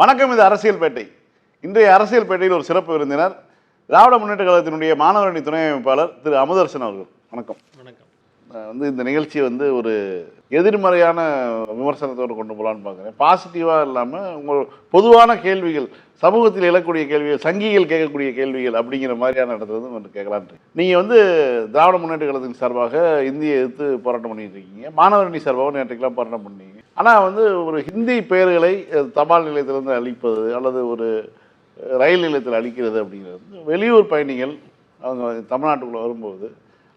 வணக்கம் இது அரசியல் பேட்டை இன்றைய அரசியல் பேட்டையில் ஒரு சிறப்பு விருந்தினர் திராவிட முன்னேற்ற கழகத்தினுடைய மாணவரணி துணை அமைப்பாளர் திரு அமுதர்சன் அவர்கள். வணக்கம். வணக்கம். நான் வந்து இந்த நிகழ்ச்சியை வந்து ஒரு எதிர்மறையான விமர்சனத்தோடு கொண்டு போகலான்னு பார்க்குறேன். பாசிட்டிவாக இல்லாமல் உங்கள் பொதுவான கேள்விகள் சமூகத்தில் எழக்கூடிய கேள்விகள் சங்கிகள் கேட்கக்கூடிய கேள்விகள் அப்படிங்கிற மாதிரியான இடத்துல வந்து கேட்கலான்ட்டு நீங்கள் வந்து திராவிட முன்னேற்ற கழகத்தின் சார்பாக இந்தியை எதிர்த்து போராட்டம் பண்ணிட்டு இருக்கீங்க. மாணவரணி சார்பாக நேற்றுக்கெல்லாம் போராட்டம் பண்ணீங்க. ஆனால் வந்து ஒரு ஹிந்தி பெயர்களை தபால் நிலையத்திலிருந்து அளிப்பது அல்லது ஒரு ரயில் நிலையத்தில் அளிக்கிறது அப்படிங்கிறது. வெளியூர் பயணிகள் அவங்க தமிழ்நாட்டுக்குள்ளே வரும்போது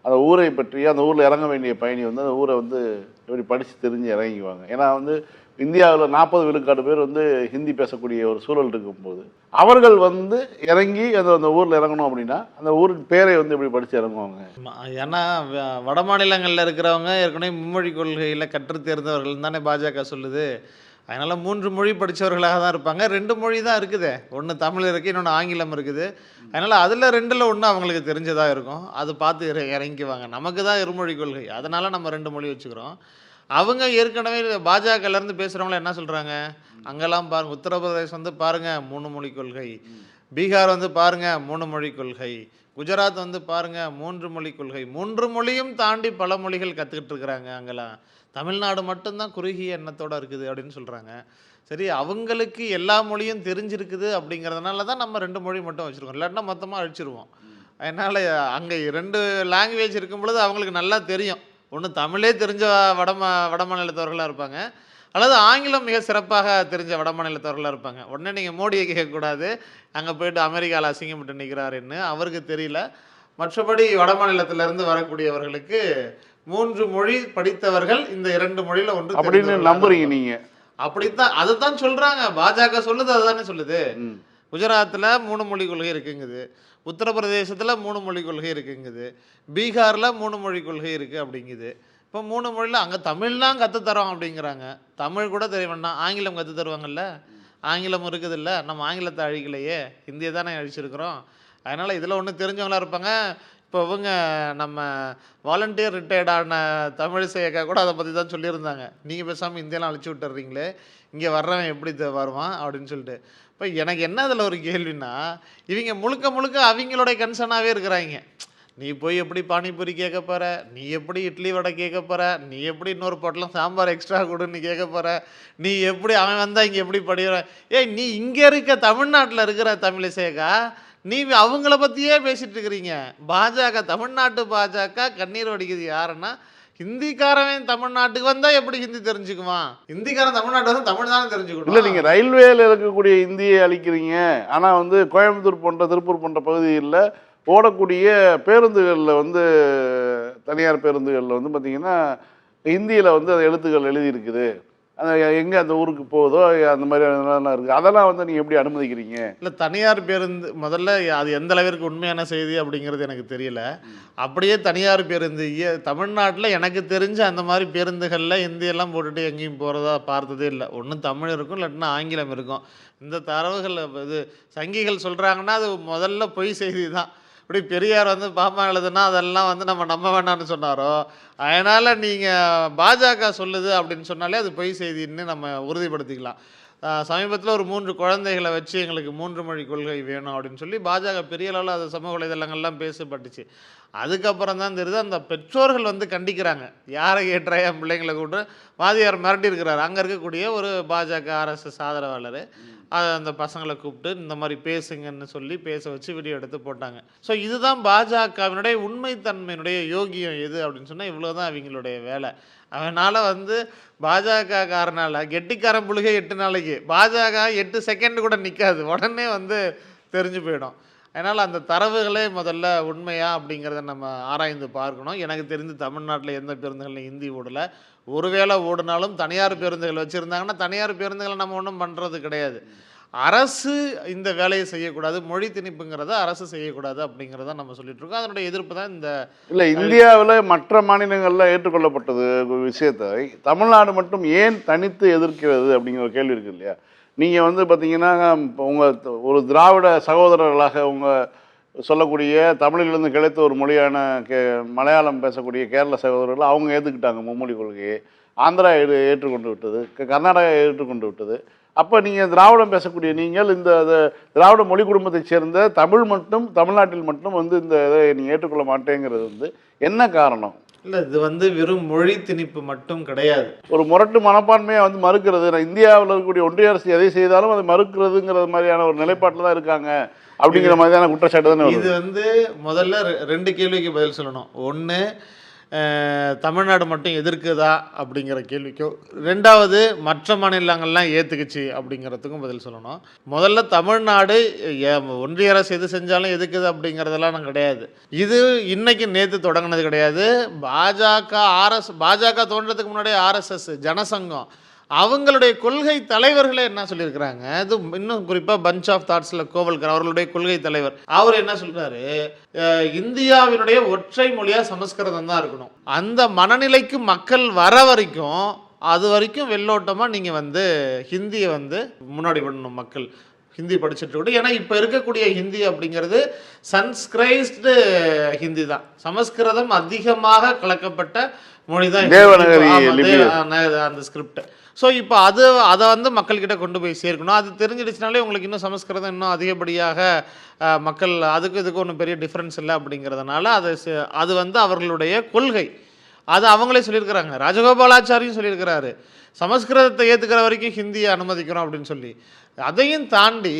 அந்த ஊரை பற்றி அந்த ஊரில் இறங்க வேண்டிய பயணி வந்து அந்த ஊரை வந்து எப்படி படித்து தெரிஞ்சு இறங்கிக்குவாங்க. ஏன்னா வந்து இந்தியாவில் நாற்பது விழுக்காடு பேர் வந்து ஹிந்தி பேசக்கூடிய ஒரு சூழல் இருக்கும்போது அவர்கள் வந்து இறங்கி அந்த அந்த ஊரில் இறங்கணும் அப்படின்னா அந்த ஊரின் பேரை வந்து எப்படி படித்து இறங்குவாங்க? ஏன்னா வ- வட மாநிலங்களில் இருக்கிறவங்க ஏற்கனவே மும்மொழி கொள்கையில் கற்றுத் தேர்ந்தவர்கள் தானே பாஜக சொல்லுது. அதனால் மூன்று மொழி படித்தவர்களாக தான் இருப்பாங்க. ரெண்டு மொழி தான் இருக்குது. ஒன்று தமிழ் இருக்குது இன்னொன்று ஆங்கிலம் இருக்குது. அதனால் அதில் ரெண்டில் ஒன்று அவங்களுக்கு தெரிஞ்சதாக இருக்கும். அது பார்த்து இறங்கிக்குவாங்க. நமக்கு தான் இருமொழி கொள்கை. அதனால் நம்ம ரெண்டு மொழி வச்சுக்கிறோம். அவங்க ஏற்கனவே பாஜகலேருந்து பேசுகிறவங்கள என்ன சொல்கிறாங்க அங்கெல்லாம் பாருங்கள் உத்தரப்பிரதேசம் வந்து பாருங்கள் மூணு மொழி கொள்கை. பீகார் வந்து பாருங்கள் மூணு மொழி கொள்கை. குஜராத் வந்து பாருங்கள் மூன்று மொழி கொள்கை. மூன்று மொழியும் தாண்டி பல மொழிகள் கற்றுக்கிட்டு இருக்கிறாங்க அங்கெல்லாம். தமிழ்நாடு மட்டும்தான் குறுகிய எண்ணத்தோடு இருக்குது அப்படின்னு சொல்கிறாங்க சரி அவங்களுக்கு எல்லா மொழியும் தெரிஞ்சிருக்குது அப்படிங்கிறதுனால தான் நம்ம ரெண்டு மொழி மட்டும் வச்சுருக்கோம். இல்லாட்டினா மொத்தமாக அழிச்சிருவோம். அதனால் அங்கே ரெண்டு லாங்குவேஜ் இருக்கும் பொழுது அவங்களுக்கு நல்லா தெரியும். ஒன்று தமிழே தெரிஞ்ச வட மா வட மாநிலத்தவர்களாக இருப்பாங்க. அல்லது ஆங்கிலம் மிக சிறப்பாக தெரிஞ்ச வட மாநிலத்தவர்களாக இருப்பாங்க. உடனே நீங்கள் மோடியை கேட்கக்கூடாது. அங்கே போயிட்டு அமெரிக்காவில் அசிங்கப்பட்டு நிற்கிறாருன்னு அவருக்கு தெரியல. மற்றபடி வட மாநிலத்திலிருந்து வரக்கூடியவர்களுக்கு மூன்று மொழி படித்தவர்கள் இந்த இரண்டு மொழியில் ஒன்று அப்படின்னு நம்புறீங்க நீங்கள் அப்படித்தான் அதை தான் சொல்கிறாங்க பாஜக சொல்லுது அதுதானே சொல்லுது. குஜராத்தில் மூணு மொழி கொள்கை இருக்குங்குது. உத்தரப்பிரதேசத்தில் மூணு மொழி கொள்கை இருக்குங்குது. பீகாரில் மூணு மொழி கொள்கை இருக்குது அப்படிங்குது. இப்போ மூணு மொழியில் அங்கே தமிழ்லாம் கற்றுத்தரோம் அப்படிங்கிறாங்க. தமிழ் கூட தெரிய வேண்டாம் ஆங்கிலம் கற்றுத் தருவாங்கல்ல? ஆங்கிலம் இருக்குதுல்ல? நம்ம ஆங்கிலத்தை அழிக்கலையே. ஹிந்தியை தானே அழிச்சிருக்கிறோம். அதனால் இதில் ஒன்று தெரிஞ்சவங்களா இருப்பாங்க. இப்போ இவங்க நம்ம வாலண்டியர் ரிட்டையர்டான தமிழிசை அக்கா கூட அதை பற்றி தான் சொல்லியிருந்தாங்க. நீங்கள் பேசாமல் இந்தியெல்லாம் அழிச்சு விட்டுறீங்களே. இங்கே வர்றவன் எப்படி வருவான் அப்படின்னு சொல்லிட்டு. இப்போ எனக்கு என்ன அதில் ஒரு கேள்வின்னா இவங்க முழுக்க முழுக்க அவங்களுடைய கன்சர்னாகவே இருக்கிறாங்க. நீ போய் எப்படி பானிபூரி கேட்க போற? நீ எப்படி இட்லி வடை கேட்க போகிற நீ எப்படி இன்னொரு பொட்டலம் சாம்பார் எக்ஸ்ட்ரா கொடுன்னு கேட்க போகிற நீ எப்படி அவன் வந்தால் இங்கே எப்படி படிக்கிற ஏய் நீ இங்கே இருக்க தமிழ்நாட்டில் இருக்கிற தமிழிசேகா நீ அவங்கள பற்றியே பேசிகிட்டு இருக்கிறீங்க. பாஜக தமிழ்நாட்டு பாஜக கண்ணீர் வடிக்குது யாருன்னா ஹிந்திக்காரன் தமிழ்நாட்டுக்கு வந்தா எப்படி ஹிந்தி தெரிஞ்சுக்குவான்? ஹிந்திக்காரன் தமிழ்நாட்டு வந்து தமிழ் தானே தெரிஞ்சுக்கணும். இல்லை நீங்கள் ரயில்வேல இருக்கக்கூடிய இந்தியை அழிக்கிறீங்க. ஆனால் வந்து கோயம்புத்தூர் போன்ற திருப்பூர் போன்ற பகுதிகளில் ஓடக்கூடிய பேருந்துகளில் வந்து தனியார் பேருந்துகளில் வந்து பார்த்தீங்கன்னா ஹிந்தியில் வந்து அந்த எழுத்துக்கள் எழுதியிருக்குது. அந்த எங்கே அந்த ஊருக்கு போகுதோ அந்த மாதிரி அதெல்லாம் இருக்குது அதெல்லாம் வந்து நீங்கள் எப்படி அனுமதிக்கிறீங்க? இல்லை தனியார் பேருந்து முதல்ல அது எந்த அளவிற்கு உண்மையான செய்தி அப்படிங்கிறது எனக்கு தெரியல. அப்படியே தனியார் பேருந்து தமிழ்நாட்டில் எனக்கு தெரிஞ்ச அந்த மாதிரி பேருந்துகளில் ஹிந்தியெல்லாம் போட்டுட்டு எங்கேயும் போகிறதா பார்த்ததே இல்லை. ஒன்று தமிழ் இருக்கும் இல்லாட்டினா ஆங்கிலம் இருக்கும். இந்த தரவுகள் இது சங்கிகள் சொல்கிறாங்கன்னா அது முதல்ல பொய் செய்தி தான். இப்படி பெரியார் வந்து பாப்பா எழுதுனா அதெல்லாம் வந்து நம்ம நம்ப வேண்டாம்னு சொன்னாரோ? அதனால் நீங்கள் பாஜக சொல்லுது அப்படின்னு சொன்னாலே அது பொய் செய்தின்னு நம்ம உறுதிப்படுத்திக்கலாம். சமீபத்தில் ஒரு மூன்று குழந்தைகளை வச்சு எங்களுக்கு மூன்று மொழி கொள்கை வேணும் அப்படின்னு சொல்லி பாஜக பெரிய அளவில் அது சமூக வலைதளங்கள்லாம் பேசப்பட்டுச்சு. அதுக்கப்புறம் தான் தெரியுது அந்த பெற்றோர்கள் வந்து கண்டிக்கிறாங்க. யாரை ஏற்றா என் பிள்ளைங்களை கூட்டு வாதியார் மிரட்டி இருக்கிறார் அங்கே இருக்கக்கூடிய ஒரு பாஜக ஆர்எஸ்எஸ் ஆதரவாளர். அதை அந்த பசங்களை கூப்பிட்டு இந்த மாதிரி பேசுங்கன்னு சொல்லி பேச வச்சு வீடியோ எடுத்து போட்டாங்க. ஸோ இதுதான் பாஜகவினுடைய உண்மைத்தன்மையினுடைய யோகியம் எது அப்படின்னு சொன்னால் இவ்வளோ தான் அவங்களுடைய வேலை. அவனால் வந்து பாஜக காரனால் கெட்டிக்காரன் புழுகை எட்டு நாளைக்கு பாஜக எட்டு செகண்ட் கூட நிற்காது உடனே வந்து தெரிஞ்சு போயிடும். அதனால் அந்த தரவுகளே முதல்ல உண்மையா அப்படிங்கிறத நம்ம ஆராய்ந்து பார்க்கணும். எனக்கு தெரிந்து தமிழ்நாட்டில் எந்த பேருந்துகள்லையும் ஹிந்தி ஓடலை. ஒருவேளை ஓடினாலும் தனியார் பேருந்துகள் வச்சுருந்தாங்கன்னா தனியார் பேருந்துகளை நம்ம ஒன்றும் பண்ணுறது கிடையாது. அரசு இந்த வேலையை செய்யக்கூடாது மொழி திணிப்புங்கிறத அரசு செய்யக்கூடாது அப்படிங்கிறத நம்ம சொல்லிட்டு இருக்கோம். அதனுடைய எதிர்ப்பு தான் இந்த இல்லை இந்தியாவில் மற்ற மாநிலங்களில் ஏற்றுக்கொள்ளப்பட்டது விஷயத்தை. தமிழ்நாடு மட்டும் ஏன் தனித்து எதிர்க்கிறது அப்படிங்கிற ஒரு கேள்வி இருக்கு இல்லையா? நீங்கள் வந்து பார்த்தீங்கன்னா உங்கள் ஒரு திராவிட சகோதரர்களாக உங்கள் சொல்லக்கூடிய தமிழிலிருந்து கிடைத்த ஒரு மொழியான கே மலையாளம் பேசக்கூடிய கேரள சகோதரர்கள் அவங்க ஏற்றுக்கிட்டாங்க மும்மொழி கொள்கையை. ஆந்திரா ஏற்று ஏற்றுக்கொண்டு விட்டது கர்நாடகா ஏற்றுக்கொண்டு விட்டது. அப்போ நீங்கள் திராவிடம் பேசக்கூடிய நீங்கள் இந்த இந்த திராவிட மொழி குடும்பத்தைச் சேர்ந்த தமிழ் மட்டும் தமிழ்நாட்டில் மட்டும் வந்து இந்த இதை நீங்கள் ஏற்றுக்கொள்ள மாட்டேங்கிறது வந்து என்ன காரணம்? இல்லை இது வந்து வெறும் மொழி திணிப்பு மட்டும் கிடையாது. ஒரு முரட்டு மனப்பான்மையை வந்து மறுக்கிறது. இந்தியாவில் இருக்கக்கூடிய ஒன்றிய அரசு எதை செய்தாலும் அதை மறுக்கிறதுங்கிற மாதிரியான ஒரு நிலைப்பாட்டில் தான் இருக்காங்க. அப்படிங்கிற மாதிரியான குற்றச்சாட்டு தானே இது வந்து முதல்ல ரெண்டு கேள்விக்கு பதில் சொல்லணும். ஒன்று தமிழ்நாடு மட்டும் எதிர்க்குதா அப்படிங்கிற கேள்விக்கோ ரெண்டாவது மற்ற மாநிலங்கள்லாம் ஏற்றுக்குச்சு அப்படிங்கிறதுக்கும் பதில் சொல்லணும். முதல்ல தமிழ்நாடு ஏ- ஒன்றிய அரசு எது செஞ்சாலும் எதுக்குது அப்படிங்கிறதெல்லாம் நான் கிடையாது. இது இன்னைக்கு நேற்று தொடங்கினது கிடையாது. பாஜக ஆர்எஸ் பாஜக தோன்றதுக்கு முன்னாடி ஆர்எஸ்எஸ் ஜனசங்கம் அவங்களுடைய கொள்கை தலைவர்களே என்ன சொல்லியிருக்கிறாங்க? இது இன்னும் குறிப்பாக பஞ்ச் ஆஃப் தாட்ஸில் கோவல்கர் அவர்களுடைய கொள்கை தலைவர். அவர் என்ன சொல்றாரு? அஹ் இந்தியாவினுடைய ஒற்றை மொழியாக சமஸ்கிருதம் தான் இருக்கணும். அந்த மனநிலைக்கு மக்கள் வர வரைக்கும் அது வரைக்கும் வெள்ளோட்டமாக நீங்கள் வந்து ஹிந்தியை வந்து முன்னாடி விடணும் மக்கள். ஹிந்தி படிச்சுட்டு இருக்கட்டும் ஏன்னா இப்போ இருக்கக்கூடிய ஹிந்தி அப்படிங்கிறது சன்ஸ்கிரைஸ்டு ஹிந்தி தான். சமஸ்கிருதம் அதிகமாக கலக்கப்பட்ட மொழி தான் அந்த ஸ்கிரிப்ட் ஸோ இப்போ அது அதை வந்து மக்கள்கிட்ட கொண்டு போய் சேர்க்கணும். அது தெரிஞ்சிடுச்சுனாலே உங்களுக்கு இன்னும் சமஸ்கிருதம் இன்னும் அதிகப்படியாக மக்கள் அதுக்கு இதுக்கு ஒன்றும் பெரிய டிஃப்ரென்ஸ் இல்லை அப்படிங்கிறதுனால அது அது வந்து அவர்களுடைய கொள்கை. அது அவங்களே சொல்லியிருக்கிறாங்க. ராஜகோபாலாச்சாரியும் சொல்லியிருக்கிறாரு. சமஸ்கிருதத்தை ஏற்றுக்கிற வரைக்கும் ஹிந்தியை அனுமதிக்கிறோம் அப்படின்னு சொல்லி. அதையும் தாண்டி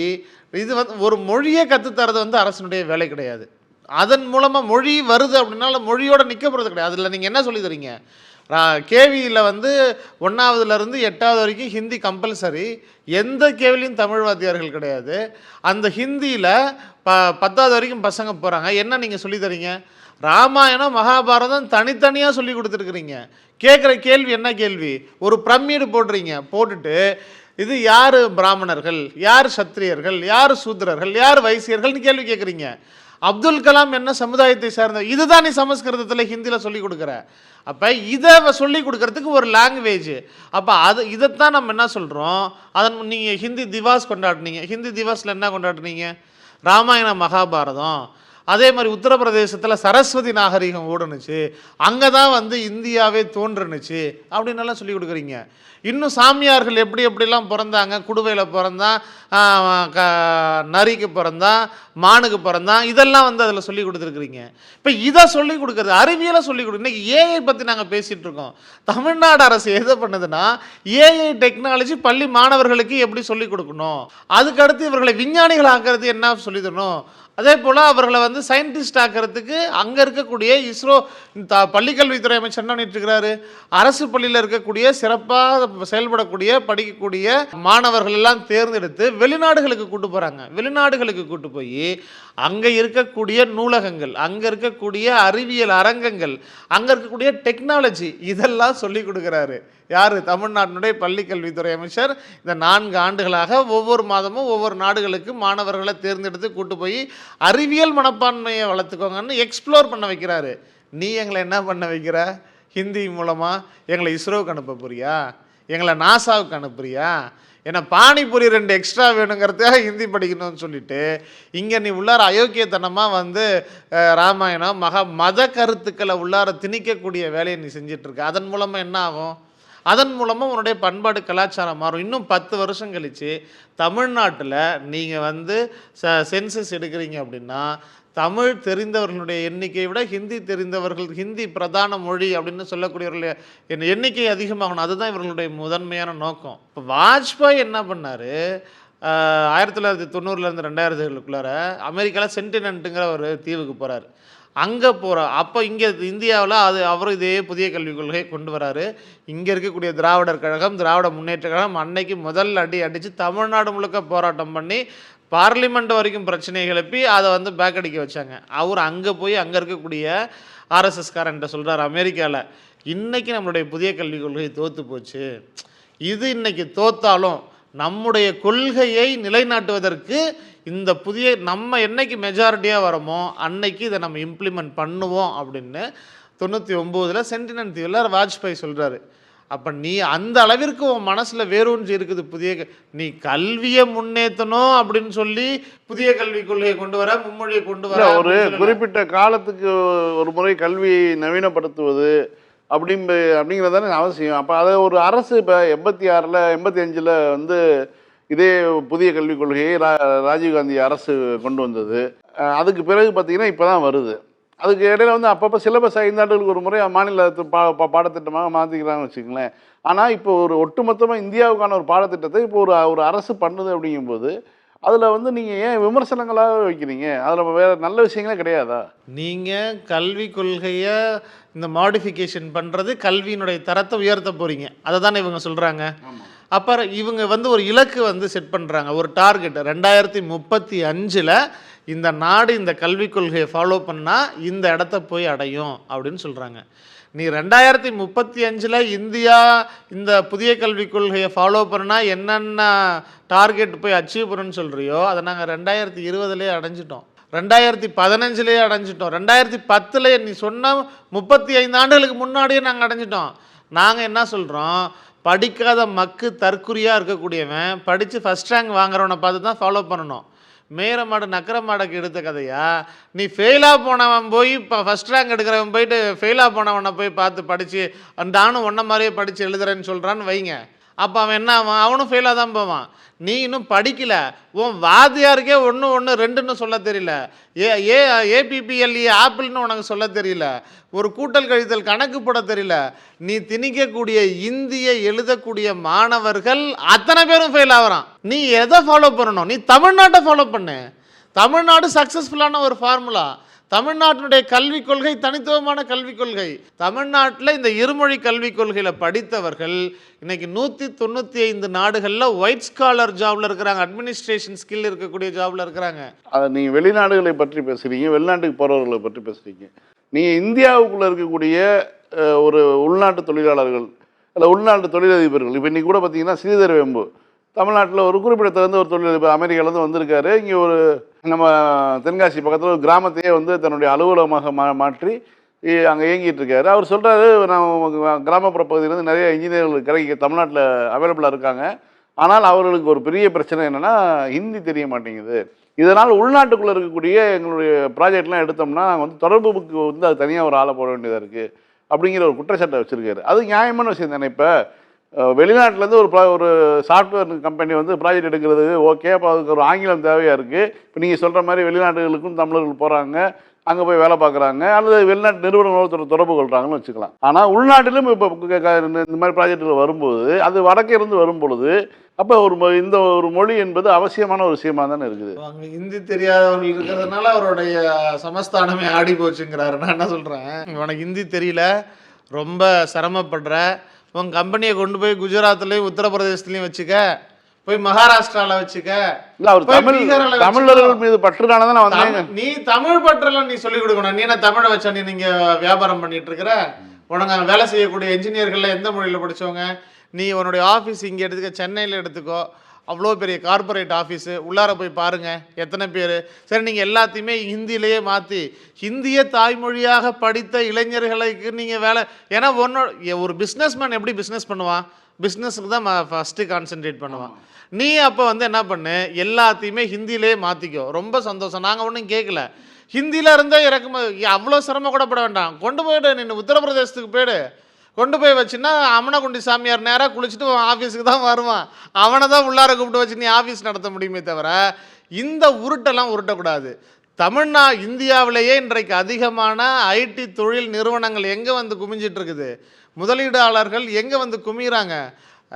இது வந்து ஒரு மொழியை கற்றுத்தரது வந்து அரசனுடைய வேலை கிடையாது. அதன் மூலமாக மொழி வருது அப்படின்னால மொழியோடு மொழியோட நிற்க போகிறது கிடையாது. அதில் நீங்கள் என்ன சொல்லி தரீங்க? கேவியில் வந்து ஒன்றாவதுலேருந்து எட்டாவது வரைக்கும் ஹிந்தி கம்பல்சரி எந்த கேவிலையும் தமிழ் வாத்தியார்கள் கிடையாது. அந்த ஹிந்தியில் ப பத்தாவது வரைக்கும் பசங்க போகிறாங்க என்ன நீங்கள் சொல்லித்தரீங்க ராமாயணம் மகாபாரதம் தனித்தனியாக சொல்லி கொடுத்துருக்குறீங்க. கேட்குற கேள்வி என்ன கேள்வி? ஒரு பிரமீடு போடுறீங்க. போட்டுட்டு இது யார் பிராமணர்கள்? யார் சத்திரியர்கள்? யார் சூத்திரர்கள்? யார் வைசியர்கள்னு கேள்வி கேட்குறீங்க அப்துல் கலாம் என்ன சமுதாயத்தை சார்ந்த இதுதான் நீ சமஸ்கிருதத்தில் ஹிந்தியில் சொல்லிக் கொடுக்குற. அப்போ இதை சொல்லி கொடுக்கறதுக்கு ஒரு லாங்குவேஜ் அப்போ அது இதைத்தான் நம்ம என்ன சொல்கிறோம் அதன் நீங்கள் ஹிந்தி திவாஸ் கொண்டாடுனீங்க. ஹிந்தி திவாஸில் என்ன கொண்டாடுனீங்க? ராமாயண மகாபாரதம். அதே மாதிரி உத்தரப்பிரதேசத்தில் சரஸ்வதி நாகரிகம் ஓடுனுச்சு. அங்கே தான் வந்து இந்தியாவே தோன்றுனுச்சு அப்படின்னு சொல்லி கொடுக்குறீங்க. இன்னும் சாமியார்கள் எப்படி எப்படிலாம் பிறந்தாங்க? குடுவையில் பிறந்தான் க நரிக்கு பிறந்தான் மானுக்கு பிறந்தான் இதெல்லாம் வந்து அதில் சொல்லி கொடுத்துருக்குறீங்க. இப்போ இதை சொல்லி கொடுக்குறது அறிவியலை சொல்லி கொடு இன்றைக்கி ஏஐ பற்றி நாங்கள் பேசிகிட்டு இருக்கோம். தமிழ்நாடு அரசு எதை பண்ணுதுன்னா ஏஐ டெக்னாலஜி பள்ளி மாணவர்களுக்கு எப்படி சொல்லி கொடுக்கணும்? அதுக்கடுத்து இவர்களை விஞ்ஞானிகள் ஆக்கிறது என்ன சொல்லி தரணும்? அதே போல் அவர்களை வந்து சயின்டிஸ்ட் ஆக்கிறதுக்கு அங்கே இருக்கக்கூடிய இஸ்ரோ த பள்ளிக்கல்வித்துறை அமைச்சர் என்ன பண்ணிட்டு இருக்கிறாரு அரசு பள்ளியில் இருக்கக்கூடிய சிறப்பாக செயல்படக்கூடிய படிக்கக்கூடிய மாணவர்கள் எல்லாம் தேர்ந்தெடுத்து வெளிநாடுகளுக்கு கூட்டு போகிறாங்க வெளிநாடுகளுக்கு கூட்டு போய் அங்கே இருக்கக்கூடிய நூலகங்கள் அங்கே இருக்கக்கூடிய அறிவியல் அரங்கங்கள் அங்கே இருக்கக்கூடிய டெக்னாலஜி இதெல்லாம் சொல்லி கொடுக்குறாரு. யார்? தமிழ்நாட்டினுடைய பள்ளிக்கல்வித்துறை அமைச்சர். இந்த நான்கு ஆண்டுகளாக ஒவ்வொரு மாதமும் ஒவ்வொரு நாடுகளுக்கு மாணவர்களை தேர்ந்தெடுத்து கூட்டு போய் அறிவியல் மனப்பான்மையை வளர்த்துக்கோங்கன்னு எக்ஸ்ப்ளோர் பண்ண வைக்கிறாரு. நீ எங்களை என்ன பண்ண வைக்கிற? ஹிந்தி மூலமாக எங்களை இஸ்ரோவுக்கு அனுப்ப போறியா? எங்களை நாசாவுக்கு அனுப்புறியா? ஏன்னா பானிபூரி ரெண்டு எக்ஸ்ட்ரா வேணுங்கிறதுக்காக ஹிந்தி படிக்கணும்னு சொல்லிட்டு இங்கே நீ உள்ளார அயோக்கியத்தனமாக வந்து ராமாயணம் மகா மத கருத்துக்களை உள்ளார திணிக்கக்கூடிய வேலையை நீ செஞ்சிட்ருக்க. அதன் மூலமாக என்ன ஆகும்? அதன் மூலமாக உன்னுடைய பண்பாடு கலாச்சாரம் மாறும். இன்னும் பத்து வருஷம் கழித்து தமிழ்நாட்டில் நீங்கள் வந்து ச சென்சஸ் எடுக்கிறீங்க அப்படின்னா தமிழ் தெரிந்தவர்களுடைய எண்ணிக்கையை விட ஹிந்தி தெரிந்தவர்கள் ஹிந்தி பிரதான மொழி அப்படின்னு சொல்லக்கூடியவர்களுடைய எண்ணிக்கை அதிகமாகணும். அதுதான் இவர்களுடைய முதன்மையான நோக்கம். இப்போ வாஜ்பாய் என்ன பண்ணார்? ஆயிரத்தி தொள்ளாயிரத்தி தொண்ணூறுலேருந்து ரெண்டாயிரத்துக்குள்ளார அமெரிக்காவில் சென்டினன்ட்டுங்கிற ஒரு தீவுக்கு போகிறார் அங்கே போகிற அப்போ இங்கே இந்தியாவில் அது அவரும் இதே புதிய கல்விக் கொள்கையை கொண்டு வராரு. இங்கே இருக்கக்கூடிய திராவிடர் கழகம் திராவிட முன்னேற்ற கழகம் அன்னைக்கு முதல் அடி அடித்து தமிழ்நாடு முழுக்க போராட்டம் பண்ணி பார்லிமெண்ட் வரைக்கும் பிரச்சனையை எழுப்பி அதை வந்து பேக் அடிக்க வச்சாங்க. அவர் அங்கே போய் அங்கே இருக்கக்கூடிய ஆர்எஸ்எஸ்காரன்ட்ட சொல்கிறார் அமெரிக்காவில் இன்றைக்கி நம்மளுடைய புதிய கல்விக் கொள்கை தோற்று போச்சு. இது இன்றைக்கி தோத்தாலும் நம்முடைய கொள்கையை நிலைநாட்டுவதற்கு இந்த புதிய நம்ம என்னைக்கு மெஜாரிட்டியாக வரோமோ அன்னைக்கு இதை நம்ம இம்ப்ளிமெண்ட் பண்ணுவோம் அப்படின்னு தொண்ணூற்றி ஒம்போதில் சென்டினன் தீவில் வாஜ்பாய் சொல்கிறாரு அப்போ நீ அந்த அளவிற்கு உன் மனசில் வேரூன்றி இருக்குது புதிய நீ கல்வியை முன்னேற்றணும் அப்படின்னு சொல்லி புதிய கல்விக் கொள்கையை கொண்டு வர மும்மொழியை கொண்டு வர ஒரு. குறிப்பிட்ட காலத்துக்கு ஒரு முறை கல்வியை நவீனப்படுத்துவது அப்படிம்ப அப்படிங்கிறது தானே அவசியம். அப்போ அதை ஒரு அரசு இப்போ எண்பத்தி ஆறில் எண்பத்தி அஞ்சில் வந்து இதே புதிய கல்விக் கொள்கையை ரா ராஜீவ்காந்தி அரசு கொண்டு வந்தது. அதுக்கு பிறகு பார்த்தீங்கன்னா இப்போ தான் வருது. அதுக்கு இடையில வந்து அப்பப்போ சிலபஸ் ஐந்தாண்டுகளுக்கு ஒரு முறை மாநில பா பாடத்திட்டமாக மாற்றிக்கிறாங்கன்னு வச்சுக்கங்களேன். ஆனால் இப்போ ஒரு ஒட்டுமொத்தமாக இந்தியாவுக்கான ஒரு பாடத்திட்டத்தை இப்போ ஒரு ஒரு அரசு பண்ணுது அப்படிங்கும்போது அதில் வந்து நீங்கள் ஏன் விமர்சனங்களாக வைக்கிறீங்க? அதில் வேறு நல்ல விஷயங்களே கிடையாதா? நீங்கள் கல்வி கொள்கையை இந்த மாடிஃபிகேஷன் பண்ணுறது கல்வியினுடைய தரத்தை உயர்த்த போகிறீங்க அதை தானே இவங்க சொல்கிறாங்க அப்புறம் இவங்க வந்து ஒரு இலக்கு வந்து செட் பண்ணுறாங்க ஒரு டார்கெட் ரெண்டாயிரத்தி முப்பத்தி அஞ்சில் இந்த நாடு இந்த கல்விக் கொள்கையை ஃபாலோ பண்ணால் இந்த இடத்த போய் அடையும் அப்படின்னு சொல்கிறாங்க நீ ரெண்டாயிரத்தி முப்பத்தி அஞ்சில் இந்தியா இந்த புதிய கல்விக் கொள்கையை ஃபாலோ பண்ணால் என்னென்ன டார்கெட் போய் அச்சீவ் பண்ணணும்னு சொல்கிறியோ அதை நாங்கள் ரெண்டாயிரத்தி இருபதுலேயே அடைஞ்சிட்டோம். ரெண்டாயிரத்தி பதினஞ்சுலேயே அடைஞ்சிட்டோம். ரெண்டாயிரத்தி பத்தில் நீ சொன்ன முப்பத்தி ஐந்து ஆண்டுகளுக்கு முன்னாடியே நாங்கள் அடைஞ்சிட்டோம். நாங்கள் என்ன சொல்கிறோம் படிக்காத மக்கு தற்குறியாக இருக்கக்கூடியவன் படித்து ஃபஸ்ட் ரேங்க் வாங்குறவனை பார்த்து தான் ஃபாலோ பண்ணணும். மேர மாடு நக்கர மாடுக்கு எடுத்த கதையா? நீ ஃபெயிலாக போனவன் போய் இப்போ ஃபஸ்ட் ரேங்க் எடுக்கிறவன் போயிட்டு ஃபெயிலாக போனவனை போய் பார்த்து படித்து நானும் ஒன்றை மாதிரியே படித்து எழுதுறேன்னு சொல்கிறான்னு வைங்க. அப்போ அவன் என்ன ஆவான்? அவனும் ஃபெயிலாக தான் போவான். நீ இன்னும் படிக்கலை. உன் வாத்தியாருக்கே ஒன்று ஒன்று ரெண்டுன்னு சொல்ல தெரியல. ஏ ஏ ஏபிபிஎல்இ ஆப்பிள்னு உனக்கு சொல்ல தெரியல. ஒரு கூட்டல் கழித்தல் கணக்கு போட தெரியல. நீ திணிக்கக்கூடிய இந்திய எழுதக்கூடிய மாணவர்கள் அத்தனை பேரும் ஃபெயில் ஆகுறான். நீ எதை ஃபாலோ பண்ணணும்? நீ தமிழ்நாட்டை ஃபாலோ பண்ணு. தமிழ்நாடு சக்ஸஸ்ஃபுல்லான ஒரு ஃபார்முலா தமிழ்நாட்டினுடைய கல்விக் கொள்கை தனித்துவமான கல்விக் கொள்கை. தமிழ்நாட்டில் இந்த இருமொழி கல்விக் கொள்கையில் படித்தவர்கள் இன்றைக்கி நூற்றி தொண்ணூற்றி ஐந்து நாடுகளில் ஒயிட் ஸ்காலர் ஜாபில் இருக்கிறாங்க. அட்மினிஸ்ட்ரேஷன் ஸ்கில் இருக்கக்கூடிய ஜாபில் இருக்கிறாங்க. அதை நீங்கள் வெளிநாடுகளை பற்றி பேசுகிறீங்க வெளிநாட்டுக்கு போகிறவர்களை பற்றி பேசுகிறீங்க நீங்கள் இந்தியாவுக்குள்ளே இருக்கக்கூடிய ஒரு உள்நாட்டு தொழிலாளர்கள் இல்லை உள்நாட்டு தொழிலதிபர்கள் இப்போ இன்றைக்கி கூட பார்த்தீங்கன்னா ஸ்ரீதர் வெம்பு தமிழ்நாட்டில் ஒரு குறிப்பிடத்தகுந்த ஒரு தொழிலதிபர் அமெரிக்காவிலேருந்து வந்திருக்காரு. இங்கே ஒரு நம்ம தென்காசி பக்கத்தில் ஒரு கிராமத்தையே வந்து தன்னுடைய அலுவலகமாக மா மாற்றி அங்கே இயங்கிட்டு இருக்காரு. அவர் சொல்கிறாரு நான் கிராமப்புற பகுதியிலேருந்து நிறைய இன்ஜினியர்கள் கிடைக்க தமிழ்நாட்டில் அவைலபிளாக இருக்காங்க. ஆனால் அவர்களுக்கு ஒரு பெரிய பிரச்சனை என்னென்னா ஹிந்தி தெரிய மாட்டேங்குது. இதனால் உள்நாட்டுக்குள்ளே இருக்கக்கூடிய எங்களுடைய ப்ராஜெக்ட்லாம் எடுத்தோம்னா நாங்கள் வந்து தொடர்புக்கு வந்து அது தனியாக ஒரு ஆளை போட வேண்டியதாக இருக்குது அப்படிங்கிற ஒரு குற்றச்சாட்டை வச்சுருக்காரு. அது நியாயமான விஷயம் தானே இப்போ? வெளிநாட்டிலேருந்து ஒரு ஒரு சாஃப்ட்வேர் கம்பெனி வந்து ப்ராஜெக்ட் எடுக்கிறது ஓகே அப்போ அதுக்கு ஒரு ஆங்கிலம் தேவையாக இருக்குது இப்போ நீங்கள் சொல்கிற மாதிரி வெளிநாடுகளுக்கும் தமிழர்கள் போகிறாங்க அங்கே போய் வேலை பார்க்குறாங்க அல்லது வெளிநாட்டு நிறுவனங்களோட தொடர்பு கொள்கிறாங்கன்னு வச்சுக்கலாம். ஆனால் உள்நாட்டிலும் இப்போ இந்த மாதிரி ப்ராஜெக்டில் வரும்போது அது வடக்கே இருந்து வரும் பொழுது அப்போ ஒரு மொ- இந்த ஒரு மொழி என்பது அவசியமான ஒரு விஷயமா தானே இருக்குது. அங்கே ஹிந்தி தெரியாதவர்கள் இருக்கிறதுனால அவருடைய சமஸ்தானமே ஆடி போச்சுங்கிறாரு நான் என்ன சொல்கிறேன் உனக்கு ஹிந்தி தெரியல ரொம்ப சிரமப்படுற உன் கம்பெனியை கொண்டு போய் குஜராத்லேயும் உத்தரப்பிரதேசத்துலையும் வச்சுக்க. போய் மகாராஷ்டிரால வச்சுக்க. இல்லை அவர் தமிழ். தமிழர்கள் மீது பற்றுனால தான் தமிழ்- நீ தமிழ் பற்றெல்லாம் நீ சொல்லிக் கொடுக்கணும். நீ என்ன தமிழை வச்சா நீ நீங்க வியாபாரம் பண்ணிட்டு இருக்கிற? உனக்கு வேலை செய்யக்கூடிய என்ஜினியர்கள்ல எந்த மொழியில படிச்சவங்க? நீ உன்னுடைய ஆஃபீஸ் இங்க எடுத்துக்க சென்னையில் எடுத்துக்கோ. அவ்வளோ பெரிய கார்ப்பரேட் ஆஃபீஸு உள்ளார போய் பாருங்க எத்தனை பேர்? சரி நீங்கள் எல்லாத்தையுமே ஹிந்திலேயே மாற்றி ஹிந்தியை தாய்மொழியாக படித்த இளைஞர்களுக்கு நீங்கள் வேலை ஏன்னா ஒன்னோட ஒரு பிஸ்னஸ்மேன் எப்படி பிஸ்னஸ் பண்ணுவான்? பிஸ்னஸுக்கு தான் ஃபஸ்ட்டு கான்சென்ட்ரேட் பண்ணுவான். நீ அப்போ வந்து என்ன பண்ணு? எல்லாத்தையுமே ஹிந்திலே மாற்றிக்கோ ரொம்ப சந்தோஷம். நாங்கள் ஒன்றும் கேட்கல ஹிந்தியில் இருந்தால் இறக்குமதி அவ்வளோ சிரமம் கூட பட வேண்டாம். கொண்டு போயிடு நீ உத்தரப்பிரதேசத்துக்கு போயிடு. கொண்டு போய் வச்சுன்னா அமனகுண்டி சாமியார் நேராக குளிச்சுட்டு ஆஃபீஸுக்கு தான் வருவான். அவனை தான் உள்ளார கூப்பிட்டு வச்சு நீ ஆஃபீஸ் நடத்த முடியுமே தவிர இந்த உருட்டெல்லாம் உருட்டக்கூடாது. தமிழ்நா இந்தியாவிலேயே இன்றைக்கு அதிகமான ஐடி தொழில் நிறுவனங்கள் எங்கே வந்து குமிஞ்சிட்டு இருக்குது? முதலீடாளர்கள் எங்கே வந்து குமிகிறாங்க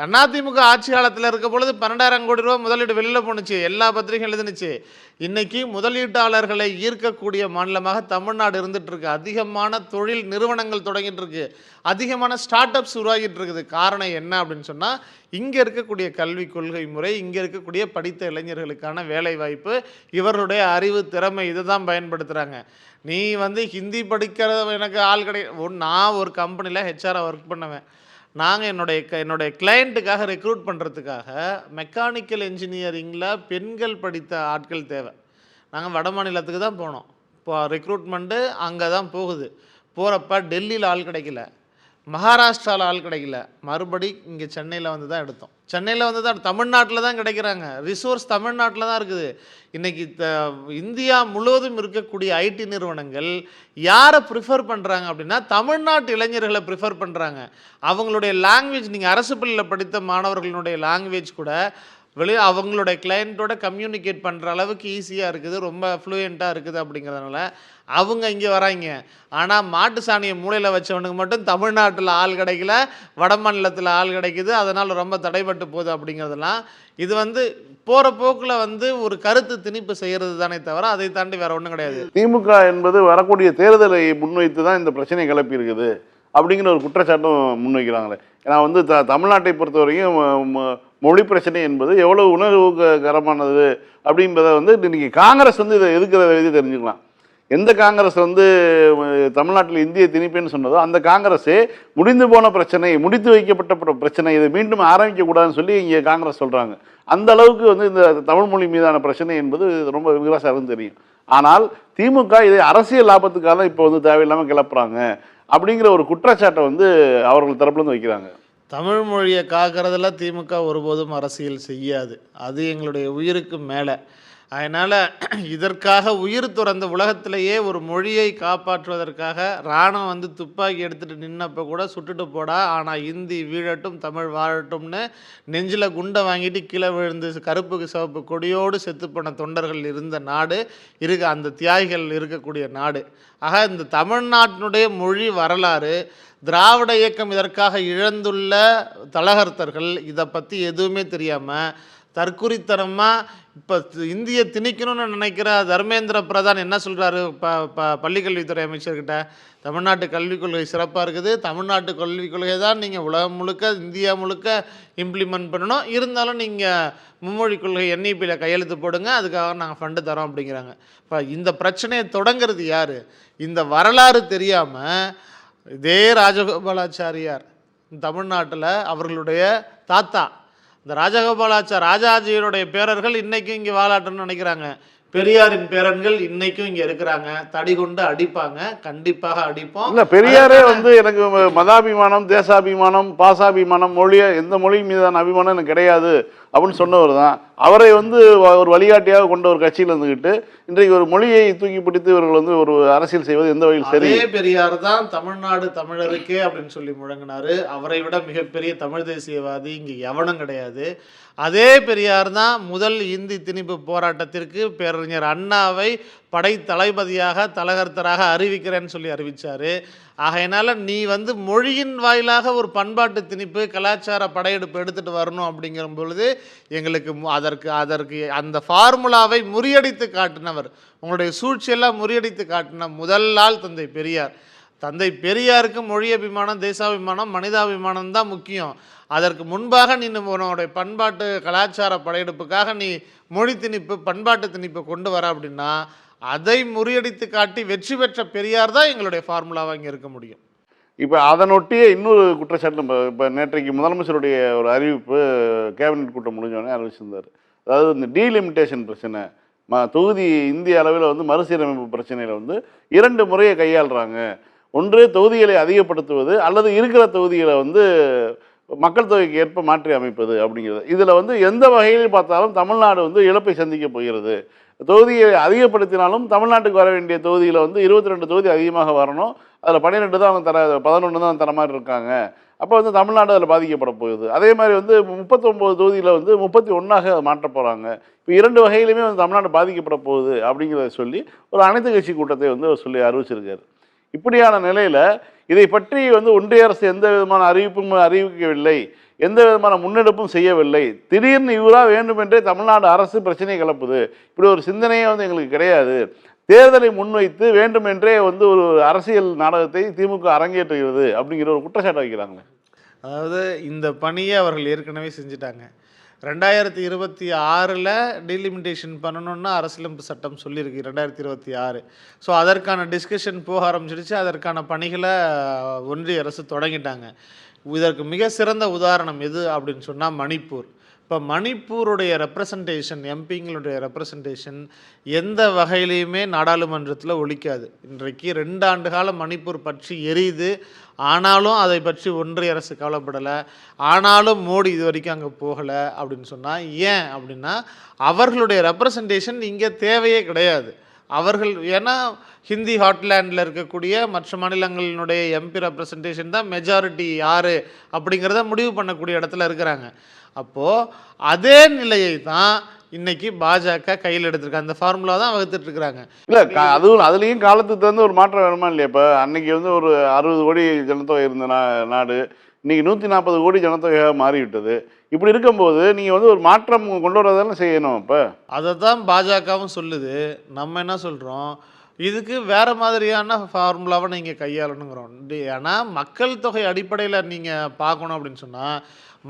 அதிமுக ஆட்சி காலத்தில் இருக்க பொழுது பன்னெண்டாயிரம் கோடி ரூபா முதலீடு வெளியில் போணுச்சு. எல்லா பத்திரிகையும் எழுதுனுச்சு. இன்றைக்கி முதலீட்டாளர்களை ஈர்க்கக்கூடிய மாநிலமாக தமிழ்நாடு இருந்துகிட்ருக்கு அதிகமான தொழில் நிறுவனங்கள் தொடங்கிட்டு இருக்கு அதிகமான ஸ்டார்ட் அப்ஸ் உருவாகிட்டு இருக்குது காரணம் என்ன அப்படின்னு சொன்னால் இங்கே இருக்கக்கூடிய கல்வி கொள்கை முறை இங்கே இருக்கக்கூடிய படித்த இளைஞர்களுக்கான வேலைவாய்ப்பு இவருடைய இவர்களுடைய அறிவு திறமை இதை தான் பயன்படுத்துகிறாங்க நீ வந்து ஹிந்தி படிக்கிற எனக்கு ஆள் கிடையாது ஒன் நான் ஒரு கம்பெனியில் ஹெச்ஆராக ஒர்க் பண்ணுவேன். நாங்கள் என்னுடைய க என்னுடைய கிளையண்ட்டுக்காக ரெக்ரூட் பண்ணுறதுக்காக மெக்கானிக்கல் இன்ஜினியரிங்கில் பெண்கள் படித்த ஆட்கள் தேவை. நாங்கள் வட மாநிலத்துக்கு தான் போனோம். இப்போ ரெக்ரூட்மெண்ட்டு அங்கே தான் போகுது. போகிறப்ப டெல்லியில் ஆள் கிடைக்கல. மகாராஷ்டிராவில் ஆள் கிடைக்கல. மறுபடி இங்கே சென்னையில் வந்து தான் எடுத்தோம். சென்னையில் வந்து தான் தமிழ்நாட்டில் தான் கிடைக்கிறாங்க. ரிசோர்ஸ் தமிழ்நாட்டில் தான் இருக்குது. இன்றைக்கி த இந்தியா முழுவதும் இருக்கக்கூடிய ஐடி நிறுவனங்கள் யாரை ப்ரிஃபர் பண்ணுறாங்க அப்படின்னா தமிழ்நாட்டு இளைஞர்களை ப்ரிஃபர் பண்ணுறாங்க அவங்களுடைய லாங்குவேஜ் நீங்கள் அரசு பள்ளியில் படித்த மாணவர்களுடைய லாங்குவேஜ் கூட வெளியே அவங்களோட கிளையண்ட்டோட கம்யூனிகேட் பண்ணுற அளவுக்கு ஈஸியாக இருக்குது ரொம்ப ஃப்ளூயண்ட்டாக இருக்குது அப்படிங்கிறதுனால அவங்க இங்கே வராங்க. ஆனால் மாட்டு சாணியை மூலையில் வச்சவனுக்கு மட்டும் தமிழ்நாட்டில் ஆள் கிடைக்கல வட மாநிலத்தில் ஆள் கிடைக்குது அதனால் ரொம்ப தடைபட்டு போகுது அப்படிங்கிறதெல்லாம் இது வந்து போகிற போக்கில் வந்து ஒரு கருத்து திணிப்பு செய்கிறது தானே தவிர அதை தாண்டி வேற ஒன்றும் கிடையாது. திமுக என்பது வரக்கூடிய தேர்தலை முன்வைத்து தான் இந்த பிரச்சனை கிளப்பி இருக்குது அப்படிங்கிற ஒரு குற்றச்சாட்டும் முன்வைக்கிறாங்களே. ஏன்னா வந்து த தமிழ்நாட்டை பொறுத்தவரைக்கும் மொழி பிரச்சனை என்பது எவ்வளவு உணர்வுகரமானது அப்படின்றத வந்து இன்றைக்கி காங்கிரஸ் வந்து இதை எதுக்கிறத எழுதி தெரிஞ்சுக்கலாம். எந்த காங்கிரஸ் வந்து தமிழ்நாட்டில் இந்திய திணிப்பேன்னு சொன்னதோ அந்த காங்கிரஸே முடிந்து போன பிரச்சனை முடித்து வைக்கப்பட்ட பிரச்சனை இதை மீண்டும் ஆரம்பிக்கக்கூடாதுன்னு சொல்லி இங்கே காங்கிரஸ் சொல்கிறாங்க அந்த அளவுக்கு வந்து இந்த தமிழ் மொழி மீதான பிரச்சனை என்பது ரொம்ப விமர்சனம் தெரியும். ஆனால் திமுக இதை அரசியல் லாபத்துக்காக இப்போ வந்து தேவையில்லாமல் கிளப்புறாங்க அப்படிங்கிற ஒரு குற்றச்சாட்டை வந்து அவர்கள் தரப்புலேருந்து வைக்கிறாங்க. தமிழ் மொழியை காக்கிறதுல திமுக ஒருபோதும் அரசியல் செய்யாது. அது எங்களுடைய உயிருக்கு மேலே. அதனால் இதற்காக உயிர் துறந்த உலகத்திலேயே ஒரு மொழியை காப்பாற்றுவதற்காக ராணம் வந்து துப்பாக்கி எடுத்துகிட்டு நின்னப்போ கூட சுட்டுட்டு போடா ஆனால் இந்தி வீழட்டும் தமிழ் வாழட்டும்னு நெஞ்சில் குண்டை வாங்கிட்டு கீழே விழுந்து கருப்புக்கு சிவப்பு கொடியோடு செத்துப்போன தொண்டர்கள் இருந்த நாடு இருக்க அந்த தியாகிகள் இருக்கக்கூடிய நாடு. ஆக இந்த தமிழ்நாட்டினுடைய மொழி வரலாறு திராவிட இயக்கம் இதற்காக இழந்துள்ள தலகர்த்தர்கள் இதை பற்றி எதுவுமே தெரியாமல் தற்குறித்தனமாக இப்போ இந்திய திணிக்கணும்னு நினைக்கிற தர்மேந்திர பிரதான் என்ன சொல்கிறாரு ப ப பள்ளிக்கல்வித்துறை அமைச்சர்கிட்ட தமிழ்நாட்டு கல்விக் கொள்கை சிறப்பாக இருக்குது. தமிழ்நாட்டு கல்விக் கொள்கை தான் நீங்கள் உலகம் முழுக்க இந்தியா முழுக்க இம்ப்ளிமெண்ட் பண்ணணும். இருந்தாலும் நீங்கள் மும்மொழி கொள்கை என்இபியில் கையெழுத்து போடுங்க. அதுக்காக நாங்கள் ஃபண்டு தரோம் அப்படிங்கிறாங்க. இப்போ இந்த பிரச்சனையை தொடங்குறது யார்? இந்த வரலாறு தெரியாமல் இதே ராஜகோபாலாச்சாரியார் தமிழ்நாட்டில் அவர்களுடைய தாத்தா. இந்த ராஜகோபாலாச்சார் ராஜாஜியருடைய பேரர்கள் இன்னைக்கும் இங்கே வாலாட்டணும்னு நினைக்கிறாங்க. பெரியாரின் பேரன்கள் இன்னைக்கும் இங்கே இருக்கிறாங்க. தடி கொண்டு அடிப்பாங்க. கண்டிப்பாக அடிப்போம். இல்ல பெரியாரே வந்து எனக்கு மதாபிமானம் தேசாபிமானம் பாசாபிமானம் மொழிய எந்த மொழி மீதான அபிமானம் எனக்கு கிடையாது. அப்படின்னு சொன்னவர் தான். அவரை வந்து ஒரு வழிகாட்டியாக கொண்ட ஒரு கட்சியில் இருந்துக்கிட்டு இன்றைக்கு ஒரு மொழியை தூக்கி பிடித்து இவர்கள் வந்து ஒரு அரசியல் செய்வது எந்த வகையில் சரி? பெரியார் தான் தமிழ்நாடு தமிழருக்கே அப்படின்னு சொல்லி முழங்கினாரு. அவரை விட மிகப்பெரிய தமிழ் தேசியவாதி இங்கே எவனும் கிடையாது. அதே பெரியார் தான் முதல் இந்தி திணிப்பு போராட்டத்திற்கு பேரறிஞர் அண்ணாவை படை தளபதியாக தலகர்த்தராக அறிவிக்கிறேன்னு சொல்லி அறிவித்தார் ஆகையினால நீ வந்து மொழியின் வாயிலாக ஒரு பண்பாட்டு திணிப்பு கலாச்சார படையெடுப்பு எடுத்துகிட்டு வரணும் அப்படிங்கிற பொழுது எங்களுக்கு அதற்கு அதற்கு அந்த ஃபார்முலாவை முறியடித்து காட்டினவர். உங்களுடைய சூழ்ச்சியெல்லாம் முறியடித்து காட்டின முதல் ஆள் தந்தை பெரியார். தந்தை பெரியாருக்கு மொழியபிமானம் தேசாபிமானம் மனிதாபிமானம் தான் முக்கியம். அதற்கு முன்பாக நீ உன்னுடைய பண்பாட்டு கலாச்சார படையெடுப்புக்காக நீ மொழி திணிப்பு பண்பாட்டு திணிப்பு கொண்டு வர அப்படின்னா அதை முறியடித்து காட்டி வெற்றி பெற்ற பெரியார் தான் எங்களுடைய ஃபார்முலாவாக இங்கே இருக்க முடியும். இப்போ அதனொட்டியே இன்னொரு குற்றச்சாட்டு இப்போ இப்போ நேற்றைக்கு முதலமைச்சருடைய ஒரு அறிவிப்பு கேபினெட் கூட்டம் முடிஞ்சோடனே அறிவிச்சிருந்தார். அதாவது இந்த டீலிமிட்டேஷன் பிரச்சனை ம தொகுதி இந்திய அளவில் வந்து மறுசீரமைப்பு பிரச்சனையில் வந்து இரண்டு முறையை கையாளுறாங்க. ஒன்று தொகுதிகளை அதிகப்படுத்துவது அல்லது இருக்கிற தொகுதிகளை வந்து மக்கள் தொகைக்கு ஏற்ப மாற்றி அமைப்பது அப்படிங்கிறது. இதில் வந்து எந்த வகையில் பார்த்தாலும் தமிழ்நாடு வந்து இழப்பை சந்திக்க போகிறது. தொகுதியை அதிகப்படுத்தினாலும் தமிழ்நாட்டுக்கு வர வேண்டிய தொகுதியில் வந்து இருபத்தி ரெண்டு தொகுதி அதிகமாக வரணும். அதில் பன்னிரெண்டு தான் அவங்க தர பதினொன்று தான் தர மாதிரி இருக்காங்க. அப்போ வந்து தமிழ்நாடு அதில் பாதிக்கப்பட போகுது. அதே மாதிரி வந்து முப்பத்தொம்போது தொகுதியில் வந்து முப்பத்தி ஒன்றாக மாற்ற போகிறாங்க இப்போ இரண்டு வகையிலுமே வந்து தமிழ்நாடு பாதிக்கப்பட போகுது அப்படிங்கிறத சொல்லி ஒரு அனைத்து கட்சி கூட்டத்தை வந்து அவர் சொல்லி அறிவிச்சிருக்காரு. இப்படியான நிலையில் இதை பற்றி வந்து ஒன்றிய அரசு எந்த விதமான அறிவிப்பும் அறிவிக்கவில்லை. எந்த விதமான முன்னெடுப்பும் செய்யவில்லை. திடீர்னு இவராக வேண்டுமென்றே தமிழ்நாடு அரசு பிரச்சனை கிளப்புது. இப்படி ஒரு சிந்தனையே வந்து எங்களுக்கு கிடையாது. தேர்தலை முன்வைத்து வேண்டுமென்றே வந்து ஒரு அரசியல் நாடகத்தை திமுக அரங்கேற்றுகிறது அப்படிங்கிற ஒரு குற்றச்சாட்டு வைக்கிறாங்களே. அதாவது இந்த பணியை அவர்கள் ஏற்கனவே செஞ்சுட்டாங்க. ரெண்டாயிரத்தி இருபத்தி ஆறில் டீலிமிட்டேஷன் பண்ணணும்னு அரசியலமைப்பு சட்டம் சொல்லியிருக்கு ரெண்டாயிரத்தி இருபத்தி ஆறு. ஸோ அதற்கான டிஸ்கஷன் போக ஆரம்பிச்சிடுச்சு. அதற்கான பணிகளை ஒன்றிய அரசு தொடங்கிட்டாங்க. இதற்கு மிக சிறந்த உதாரணம் எது அப்படின்னு சொன்னால் மணிப்பூர். இப்போ மணிப்பூருடைய ரெப்ரசன்டேஷன் எம்பிங்களுடைய ரெப்ரசன்டேஷன் எந்த வகையிலையுமே நாடாளுமன்றத்தில் ஒழிக்காது. இன்றைக்கு ரெண்டு ஆண்டு காலம் மணிப்பூர் பற்றி எரியுது. ஆனாலும் அதை பற்றி ஒன்றிய அரசு கவலைப்படலை. ஆனாலும் மோடி இது வரைக்கும் அங்கே போகலை அப்படின்னு சொன்னால் ஏன் அப்படின்னா அவர்களுடைய ரெப்ரசன்டேஷன் இங்கே தேவையே கிடையாது. அவர்கள் ஏன்னா ஹிந்தி ஹாட்லேண்டில் இருக்கக்கூடிய மற்ற மாநிலங்களினுடைய எம்பி ரெப்ரசன்டேஷன் தான் மெஜாரிட்டி யார் அப்படிங்கிறத முடிவு பண்ணக்கூடிய இடத்துல இருக்கிறாங்க. அப்போது அதே நிலையை தான் இன்னைக்கு பாஜக கையில் எடுத்திருக்காங்க அந்த ஃபார்முலா தான் வகுத்துட்டு இருக்கிறாங்க இல்லை அதுவும் அதுலேயும் காலத்துக்கு தகுந்த ஒரு மாற்றம் வேணுமா இல்லையா? இப்போ அன்னைக்கு வந்து ஒரு அறுபது கோடி ஜனத்தொகை இருந்த நா- நாடு இன்றைக்கி நூற்றி நாற்பது கோடி ஜனத்தொகையாக மாறிவிட்டது. இப்படி இருக்கும்போது நீங்கள் வந்து ஒரு மாற்றம் கொண்டு வரதானே செய்யணும் இப்போ அதை தான் பாஜகவும் சொல்லுது. நம்ம என்ன சொல்கிறோம் இதுக்கு வேறு மாதிரியான ஃபார்முலாவை நீங்கள் கையாளணுங்கிறோம். ஏன்னா மக்கள் தொகை அடிப்படையில் நீங்கள் பார்க்கணும் அப்படின்னு சொன்னால்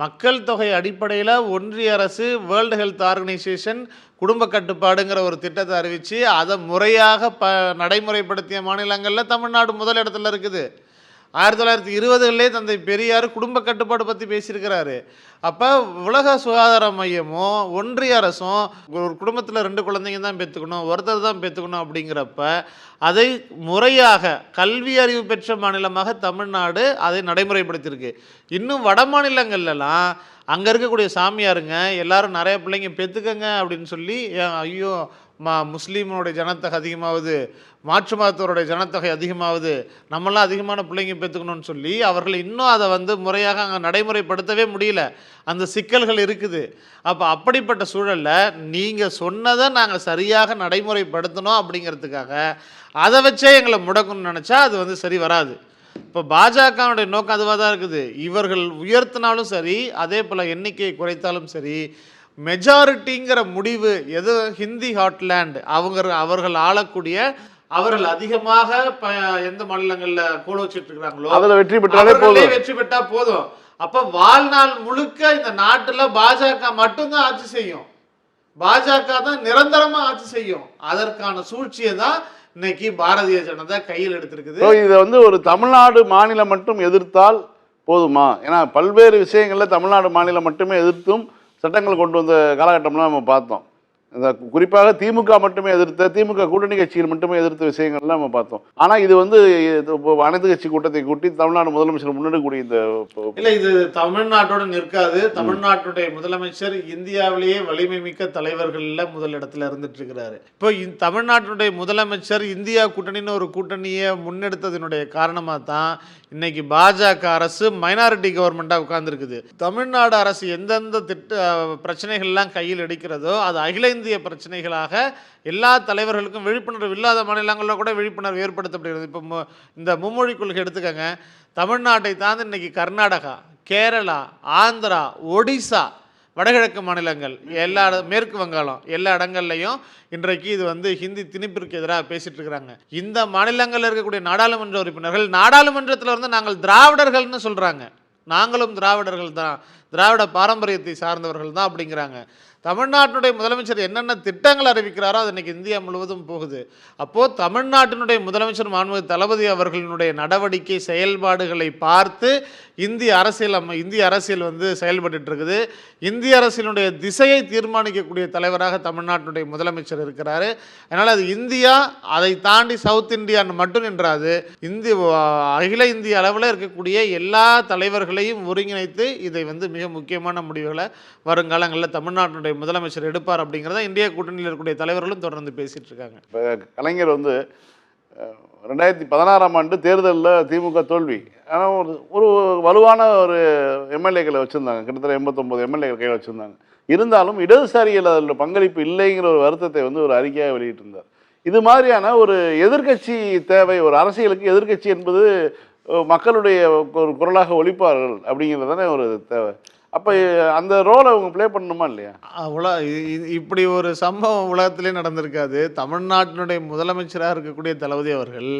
மக்கள் தொகை அடிப்படையில் ஒன்றிய அரசு வேர்ல்டு ஹெல்த் ஆர்கனைசேஷன் குடும்ப கட்டுப்பாடுங்கிற ஒரு திட்டத்தை அறிவித்து அதை முறையாக ப நடைமுறைப்படுத்திய மாநிலங்களில் தமிழ்நாடு முதல் இடத்துல இருக்குது. ஆயிரத்தி தொள்ளாயிரத்தி இருபதுகளிலே தந்தை பெரியார் குடும்ப கட்டுப்பாடு பற்றி பேசியிருக்கிறாரு. அப்போ உலக சுகாதார மையமும் ஒன்றிய அரசும் ஒரு குடும்பத்தில் ரெண்டு குழந்தைங்க தான் பெற்றுக்கணும் ஒருத்தர் தான் பெற்றுக்கணும் அப்படிங்கிறப்ப அதை முறையாக கல்வி அறிவு பெற்ற மாநிலமாக தமிழ்நாடு அதை நடைமுறைப்படுத்தியிருக்கு. இன்னும் வட மாநிலங்கள்லாம் அங்கே இருக்கக்கூடிய சாமியாருங்க எல்லாரும் நிறைய பிள்ளைங்க பெற்றுக்கங்க அப்படின்னு சொல்லி ஐயோ மா முஸ்லீமோடைய ஜனத்தொகை அதிகமாகுது மாற்று மதத்தவருடைய ஜனத்தொகை அதிகமாகுது நம்மளாம் அதிகமான பிள்ளைங்க பெற்றுக்கணும்னு சொல்லி அவர்கள் இன்னும் அதை வந்து முறையாக அங்கே நடைமுறைப்படுத்தவே முடியல. அந்த சிக்கல்கள் இருக்குது. அப்போ அப்படிப்பட்ட சூழலில் நீங்கள் சொன்னதை நாங்கள் சரியாக நடைமுறைப்படுத்தணும் அப்படிங்கிறதுக்காக அதை வச்சே எங்களை முடக்கணும்னு நினச்சா அது வந்து சரி வராது. இப்போ பாஜகவுடைய நோக்கம் அதுவாக தான் இருக்குது. இவர்கள் உயர்த்தினாலும் சரி அதே போல் எண்ணிக்கையை குறைத்தாலும் சரி மெஜாரிட்டிங்கிற முடிவு எது? ஹிந்தி ஹாட்லேண்ட். அவங்க அவர்கள் ஆளக்கூடிய அவர்கள் அதிகமாக எந்த மாநிலங்களில் கோல வச்சுட்டு இருக்கிறாங்களோ அதுல வெற்றி பெற்றாலே போதும். வெற்றி பெற்றா போதும். அப்ப வாழ்நாள் முழுக்க இந்த நாட்டுல பாஜக மட்டும்தான் ஆட்சி செய்யும். பாஜக தான் நிரந்தரமா ஆட்சி செய்யும். அதற்கான சூழ்ச்சியை தான் இன்னைக்கு பாரதிய ஜனதா கையில் எடுத்திருக்குது. இதை வந்து ஒரு தமிழ்நாடு மாநிலம் மட்டும் எதிர்த்தால் போதுமா? ஏன்னா பல்வேறு விஷயங்களில் தமிழ்நாடு மாநிலம் மட்டுமே எதிர்த்தும் சட்டங்கள் கொண்டு வந்த காலகட்டம்லாம் நம்ம பார்த்தோம். இந்த குறிப்பாக திமுக மட்டுமே எதிர்த்த திமுக கூட்டணி கட்சிகள் மட்டுமே எதிர்த்த விஷயங்கள்லாம் நம்ம பார்த்தோம். ஆனால் இது வந்து அனைத்து கட்சி கூட்டத்தை கூட்டி தமிழ்நாடு முதலமைச்சர் முன்னெடுக்கக்கூடிய இந்த இப்போ- இது தமிழ்நாட்டோட நிற்காது. தமிழ்நாட்டுடைய முதலமைச்சர் இந்தியாவிலேயே வலிமை மிக்க தலைவர்களில் முதலிடத்தில் இருந்துட்டு இருக்கிறாரு இப்போ தமிழ்நாட்டுடைய முதலமைச்சர் இந்தியா கூட்டணின்னு ஒரு கூட்டணியை முன்னெடுத்ததினுடைய காரணமாக தான் இன்னைக்கு பாஜக அரசு மைனாரிட்டி கவர்மெண்ட்டாக உட்கார்ந்துருக்குது. தமிழ்நாடு அரசு எந்தெந்த திட்ட பிரச்சனைகள்லாம் கையில் எடுக்கிறதோ அது அகில இந்திய பிரச்சனைகளாக எல்லா தலைவர்களுக்கும் விழிப்புணர்வு இல்லாத மாநிலங்களில் கூட விழிப்புணர்வு ஏற்படுத்தப்படுகிறது. இப்போ இந்த மும்மொழி கொள்கை எடுத்துக்கங்க. தமிழ்நாட்டை தாண்டி இன்னைக்கு கர்நாடகா கேரளா ஆந்திரா ஒடிசா வடகிழக்கு மாநிலங்கள் எல்லா மேற்கு வங்காளம் எல்லா இடங்கள்லையும் இன்றைக்கு இது வந்து ஹிந்தி திணிப்பிற்கு எதிராக பேசிட்டு இருக்கிறாங்க இந்த மாநிலங்களில் இருக்கக்கூடிய நாடாளுமன்ற உறுப்பினர்கள் நாடாளுமன்றத்தில் வந்து நாங்கள் திராவிடர்கள்னு சொல்கிறாங்க நாங்களும் திராவிடர்கள் தான். திராவிட பாரம்பரியத்தை சார்ந்தவர்கள் தான் அப்படிங்கிறாங்க. தமிழ்நாட்டினுடைய முதலமைச்சர் என்னென்ன திட்டங்கள் அறிவிக்கிறாரோ அது இன்றைக்கி இந்தியா முழுவதும் போகுது. அப்போது தமிழ்நாட்டினுடைய முதலமைச்சர் மாண்புமிகு தளபதி அவர்களினுடைய நடவடிக்கை செயல்பாடுகளை பார்த்து இந்திய அரசியல் அம்ம இந்திய அரசியல் வந்து செயல்பட்டு இருக்குது இந்திய அரசியலுடைய திசையை தீர்மானிக்கக்கூடிய தலைவராக தமிழ்நாட்டினுடைய முதலமைச்சர் இருக்கிறார். அதனால் அது இந்தியா அதை தாண்டி சவுத் இந்தியான்னு மட்டும் நின்றாது. இந்திய அகில இந்திய அளவில் இருக்கக்கூடிய எல்லா தலைவர்களையும் ஒருங்கிணைத்து இதை வந்து மிக முக்கியமான முடிவுகளை வருங்காலங்களில் தமிழ்நாட்டினுடைய முதலமைச்சர் எடுப்பார் அப்படிங்கிறத இந்திய கூட்டணியில் இருக்கக்கூடிய தலைவர்களும் தொடர்ந்து பேசிகிட்டு இருக்காங்க. இப்போ கலைஞர் வந்து ரெண்டாயிரத்தி பதினாறாம் ஆண்டு தேர்தலில் திமுக தோல்வி. ஆனால் ஒரு ஒரு வலுவான ஒரு எம்எல்ஏக்களை வச்சுருந்தாங்க. கிட்டத்தட்ட எண்பத்தொம்போது எம்எல்ஏக்கள் கையில் வச்சுருந்தாங்க. இருந்தாலும் இடதுசாரிகள் அதில் பங்களிப்பு இல்லைங்கிற ஒரு வருத்தத்தை வந்து ஒரு அறிக்கையாக வெளியிட்டிருந்தார். இது மாதிரியான ஒரு எதிர்க்கட்சி தேவை ஒரு அரசியலுக்கு எதிர்க்கட்சி என்பது மக்களுடைய ஒரு குரலாக ஒழிப்பார்கள் அப்படிங்கிறது தானே ஒரு தேவை. அப்போ அந்த ரோலை அவங்க ப்ளே பண்ணணுமா இல்லையா? உலக இ- இப்படி ஒரு சம்பவம் உலகத்திலே நடந்திருக்காது. தமிழ்நாட்டினுடைய முதலமைச்சராக இருக்கக்கூடிய தளபதி அவர்கள்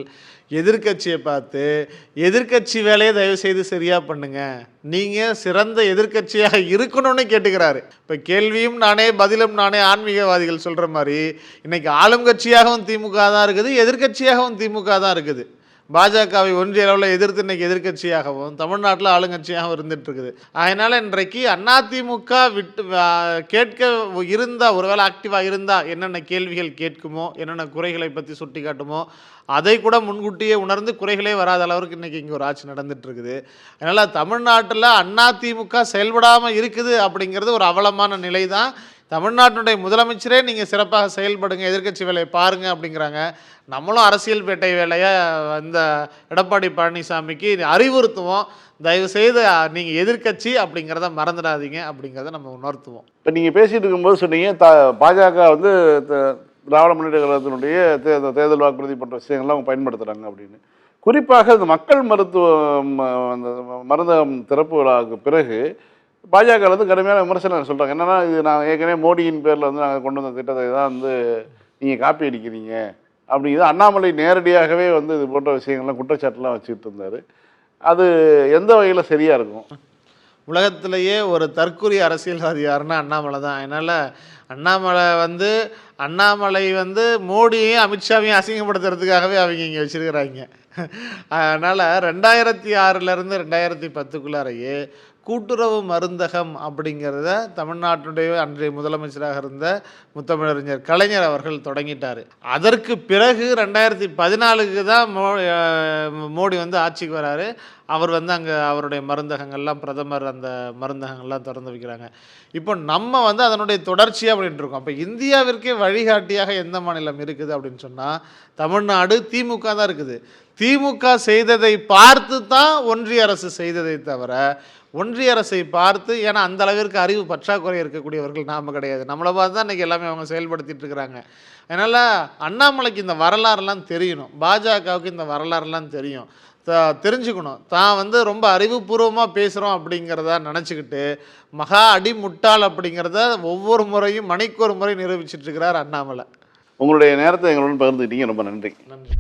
எதிர்க்கட்சியை பார்த்து எதிர்க்கட்சி வேலையை தயவு செய்து சரியாக பண்ணுங்க. நீங்கள் சிறந்த எதிர்க்கட்சியாக இருக்கணும்னு கேட்டுக்கிறாரு. இப்போ கேள்வியும் நானே பதிலும் நானே ஆன்மீகவாதிகள் சொல்கிற மாதிரி இன்னைக்கு ஆளும் கட்சியாகவும் திமுக தான் இருக்குது எதிர்க்கட்சியாகவும் திமுக தான் இருக்குது. பாஜகவை ஒன்றிய அளவில் எதிர்த்து இன்னைக்கு எதிர்க்கட்சியாகவும் தமிழ்நாட்டில் ஆளுங்கட்சியாகவும் இருந்துட்டு இருக்குது அதனால் இன்றைக்கு அதிமுக விட்டு கேட்க இருந்தால் ஒருவேளை ஆக்டிவாக இருந்தால் என்னென்ன கேள்விகள் கேட்குமோ என்னென்ன குறைகளை பற்றி சுட்டி காட்டுமோ அதை கூட முன்கூட்டியே உணர்ந்து குறைகளே வராத அளவுக்கு இன்றைக்கி இங்கே ஒரு ஆட்சி நடந்துட்டு இருக்குது அதனால் தமிழ்நாட்டில் அதிமுக செயல்படாமல் இருக்குது அப்படிங்கிறது ஒரு அவலமான நிலை தான் தமிழ்நாட்டினுடைய முதலமைச்சரே நீங்கள் சிறப்பாக செயல்படுங்க எதிர்க்கட்சி வேலையை பாருங்கள் அப்படிங்கிறாங்க. நம்மளும் அரசியல் பேட்டை வேலையை இந்த எடப்பாடி பழனிசாமிக்கு அறிவுறுத்துவோம். தயவு செய்து நீங்கள் எதிர்க்கட்சி அப்படிங்கிறத மறந்துடாதீங்க அப்படிங்கிறத நம்ம உணர்த்துவோம். இப்போ நீங்கள் பேசிகிட்டு இருக்கும்போது சொன்னீங்க த பாஜக வந்து த- திராவிட முன்னேற்ற கழகத்தினுடைய தேர்தல் தேர்தல் வாக்குறுதி போன்ற விஷயங்கள்லாம் அவங்க பயன்படுத்துகிறாங்க அப்படின்னு. குறிப்பாக இந்த மக்கள் மருத்துவம் அந்த மருந்தகம் திறப்பு விழாவுக்கு பிறகு பாஜக வந்து கடுமையான விமர்சனம் சொல்கிறாங்க என்னென்னா இது நான் ஏற்கனவே மோடியின் பேரில் வந்து நாங்கள் கொண்டு வந்த திட்டத்தை தான் வந்து நீங்கள் காப்பி அடிக்கிறீங்க. அப்படிங்கிறது அண்ணாமலை நேரடியாகவே வந்து இது போன்ற விஷயங்கள்லாம் குற்றச்சாட்டுலாம் வச்சுக்கிட்டு இருந்தார். அது எந்த வகையில் சரியாக இருக்கும்? உலகத்திலேயே ஒரு தற்கொலை அரசியல்வாதி யாருன்னா அண்ணாமலை தான். அதனால் அண்ணாமலை வந்து அண்ணாமலை வந்து மோடியையும் அமித்ஷாவையும் அசிங்கப்படுத்துறதுக்காகவே அவங்க இங்கே வச்சுருக்கிறாங்க. அதனால் ரெண்டாயிரத்தி ஆறுலேருந்து ரெண்டாயிரத்தி பத்துக்குள்ளாரையே கூட்டுறவு மருந்தகம் அப்படிங்கிறத தமிழ்நாட்டுடைய அன்றைய முதலமைச்சராக இருந்த முத்தமிழறிஞர் கலைஞர் அவர்கள் தொடங்கிட்டார். அதற்கு பிறகு ரெண்டாயிரத்தி பதினாலுக்கு தான் மோ மோடி வந்து ஆட்சிக்கு வராரு. அவர் வந்து அங்கே அவருடைய மருந்தகங்கள்லாம் பிரதமர் அந்த மருந்தகங்கள்லாம் திறந்து வைக்கிறாங்க. இப்போ நம்ம வந்து அதனுடைய தொடர்ச்சி அப்படின்ட்டு இருக்கோம். அப்போ இந்தியாவிற்கே வழிகாட்டியாக எந்த மாநிலம் இருக்குது அப்படின்னு சொன்னால் தமிழ்நாடு திமுக தான் இருக்குது. திமுக செய்ததை பார்த்து தான் ஒன்றிய அரசு செய்ததை தவிர ஒன்றிய அரசை பார்த்து ஏன்னா அந்த அளவிற்கு அறிவு பற்றாக்குறை இருக்கக்கூடியவர்கள் நாம கிடையாது. நம்மளை பார்த்து தான் இன்றைக்கி எல்லாமே அவங்க செயல்படுத்திட்டு இருக்கிறாங்க. அதனால் அண்ணாமலைக்கு இந்த வரலாறுலாம் தெரியணும் பாஜகவுக்கு இந்த வரலாறுலாம் தெரியும். த- தெரிஞ்சுக்கணும். தான் வந்து ரொம்ப அறிவுபூர்வமாக பேசுகிறோம் அப்படிங்கிறத நினச்சிக்கிட்டு மகா அடி முட்டாள் அப்படிங்கிறத ஒவ்வொரு முறையும் மணிக்கு ஒரு முறை நிரூபிச்சிட்டு இருக்கிறார் அண்ணாமலை. உங்களுடைய நேரத்தை எங்களுடன் பகிர்ந்துக்கிட்டீங்க. ரொம்ப நன்றி. நன்றி.